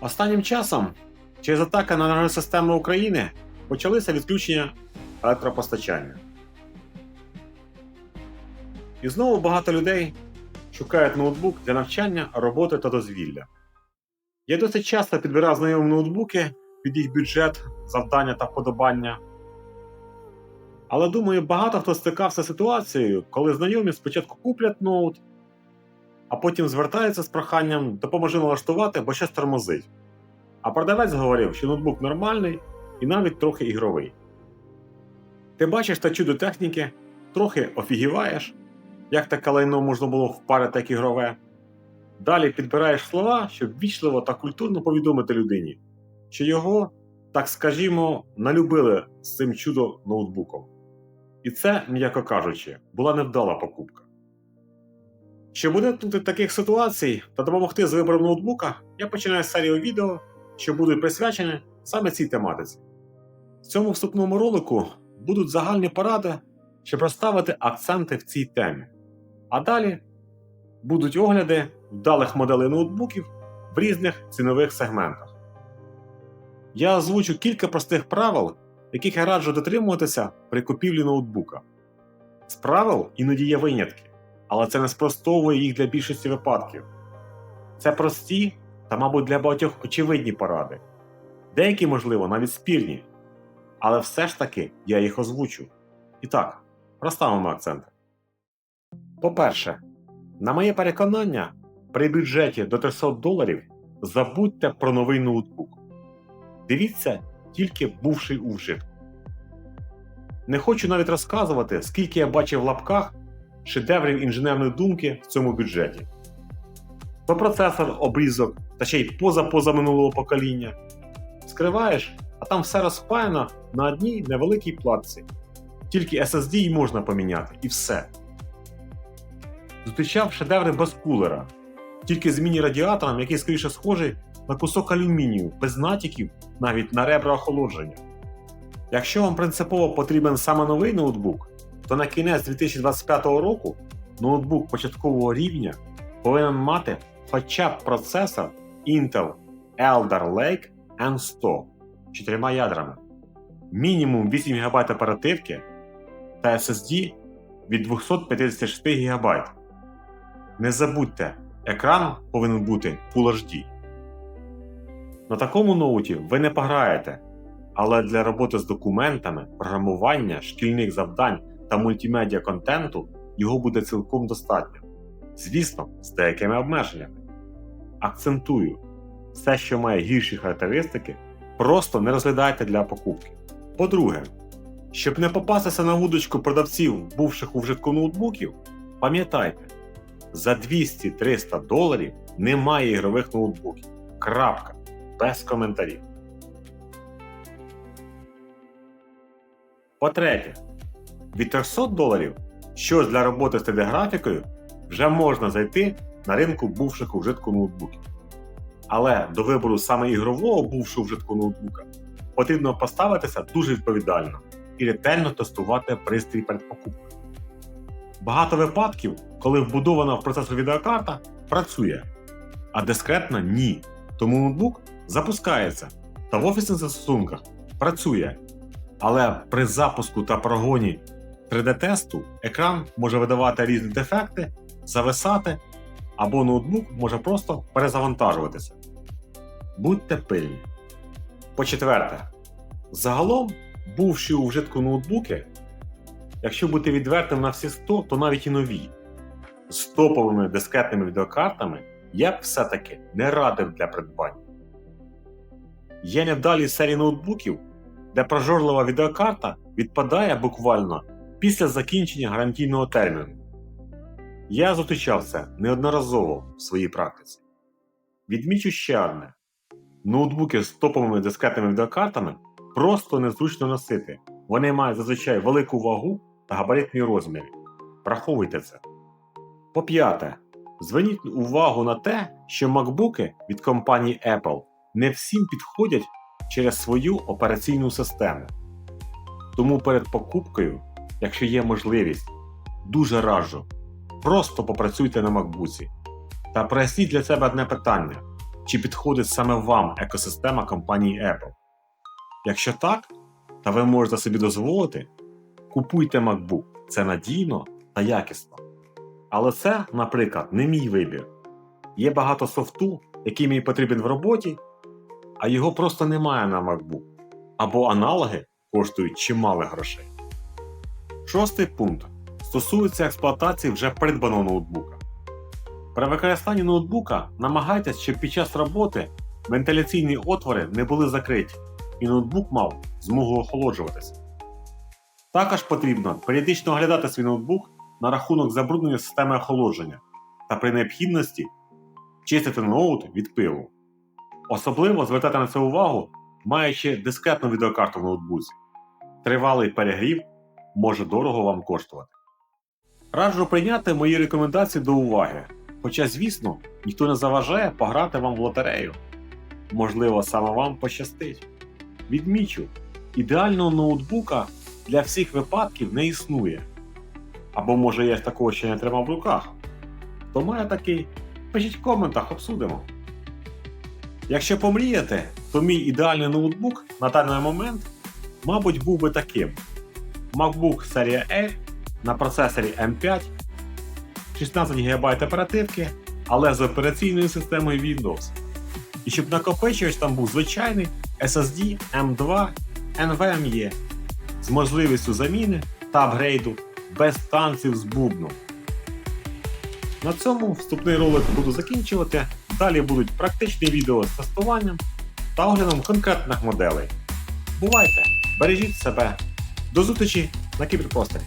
Останнім часом через атаки на енергосистему України почалися відключення електропостачання. І знову багато людей шукають ноутбук для навчання, роботи та дозвілля. Я досить часто підбирав знайомі ноутбуки під їх бюджет, завдання та вподобання. Але думаю, багато хто стикався з ситуацією, коли знайомі спочатку куплять ноут, а потім звертаються з проханням допоможи налаштувати, бо щось тормозить. А продавець говорив, що ноутбук нормальний і навіть трохи ігровий. Ти бачиш та чудо техніки, трохи офігіваєш, як таке лайно можна було впарити як ігрове. Далі підбираєш слова, щоб вічливо та культурно повідомити людині, що його, так скажімо, налюбили з цим чудо ноутбуком. І це, м'яко кажучи, була невдала покупка. Щоб уникнути таких ситуацій та допомогти з вибором ноутбука, я починаю серію відео, що будуть присвячені саме цій тематиці. В цьому вступному ролику будуть загальні поради, щоб розставити акценти в цій темі. А далі будуть огляди вдалих моделей ноутбуків в різних цінових сегментах. Я озвучу кілька простих правил, яких я раджу дотримуватися при купівлі ноутбука. З правил іноді є винятки, але це не спростовує їх для більшості випадків. Це прості та, мабуть, для багатьох очевидні поради. Деякі, можливо, навіть спірні. Але все ж таки я їх озвучу. І так, розставимо акценти. По-перше, на моє переконання, при бюджеті до 300 доларів забудьте про новий ноутбук. Дивіться тільки бувший у. Не хочу навіть розказувати, скільки я бачив в лапках шедеврів інженерної думки в цьому бюджеті. То процесор, обрізок та ще й поза поза минулого покоління. Скриваєш, а там все розпаяно на одній невеликій платці. Тільки SSD й можна поміняти, і все. Зустрічав шедеври без кулера, тільки з міні-радіатором, який скоріше схожий на кусок алюмінію, без натяків навіть на ребра охолодження. Якщо вам принципово потрібен саме новий ноутбук, то на кінець 2025 року ноутбук початкового рівня повинен мати хоча б процесор Intel Elder Lake N100 з 4 ядрами, мінімум 8 ГБ оперативки та SSD від 256 ГБ. Не забудьте, екран повинен бути Full HD. На такому ноуті ви не пограєте, але для роботи з документами, програмування, шкільних завдань та мультимедіа контенту його буде цілком достатньо. Звісно, з деякими обмеженнями. Акцентую, все, що має гірші характеристики, просто не розглядайте для покупки. По-друге, щоб не попастися на вудочку продавців, бувших у вжитку ноутбуків, пам'ятайте, за 200-300 доларів немає ігрових ноутбуків. Крапка. Без коментарів. По-третє, від 300 доларів щось для роботи з 3D-графікою вже можна зайти на ринку бувших у вжитку ноутбуків. Але до вибору саме ігрового бувшого вжитку ноутбука потрібно поставитися дуже відповідально і ретельно тестувати пристрій перед покупкою. Багато випадків, коли вбудована в процесор відеокарта, працює, а дискретна ні. Тому ноутбук запускається та в офісних застосунках працює. Але при запуску та прогоні 3D-тесту екран може видавати різні дефекти, зависати, або ноутбук може просто перезавантажуватися. Будьте пильні. По-четверте, загалом, бувши у вжитку ноутбуки, якщо бути відвертим на всі 100, то навіть і нові, з топовими дискетними відеокартами я б все-таки не радив для придбання. Є невдалі серії ноутбуків, де прожорлива відеокарта відпадає буквально після закінчення гарантійного терміну. Я зустрічав це неодноразово в своїй практиці. Відмічу ще одне: ноутбуки з топовими дискетними відеокартами просто незручно носити. Вони мають зазвичай велику вагу та габаритні розміри. Враховуйте це. По п'яте, зверніть увагу на те, що макбуки від компанії Apple не всім підходять через свою операційну систему. Тому перед покупкою, якщо є можливість, дуже раджу, просто попрацюйте на макбуці та проясніть для себе одне питання: чи підходить саме вам екосистема компанії Apple. Якщо так, та ви можете собі дозволити, купуйте MacBook. Це надійно та якісно. Але це, наприклад, не мій вибір. Є багато софту, який мені потрібен в роботі, а його просто немає на MacBook. Або аналоги коштують чимало грошей. Шостий пункт стосується експлуатації вже придбаного ноутбука. При використанні ноутбука намагайтесь, щоб під час роботи вентиляційні отвори не були закриті, і ноутбук мав змогу охолоджуватися. Також потрібно періодично оглядати свій ноутбук на рахунок забруднення системи охолодження та при необхідності чистити ноут від пилу. Особливо звертати на це увагу, маючи дискретну відеокарту в ноутбуці. Тривалий перегрів може дорого вам коштувати. Раджу прийняти мої рекомендації до уваги, хоча, звісно, ніхто не заважає пограти вам в лотерею. Можливо, саме вам пощастить. Відмічу, ідеального ноутбука для всіх випадків не існує. Або може я такого ще не тримав в руках. Хто має такий, пишіть в коментах, обсудимо. Якщо помріяти, то мій ідеальний ноутбук на даний момент, мабуть, був би таким: MacBook серія L на процесорі M5, 16 ГБ оперативки, але з операційною системою Windows. І щоб накопичувач там був звичайний SSD M2 NVMe з можливістю заміни та апгрейду без танців з бубном. На цьому вступний ролик буду закінчувати. Далі будуть практичні відео з тестуванням та оглядом конкретних моделей. Бувайте! Бережіть себе! До зустрічі на кіберпросторі!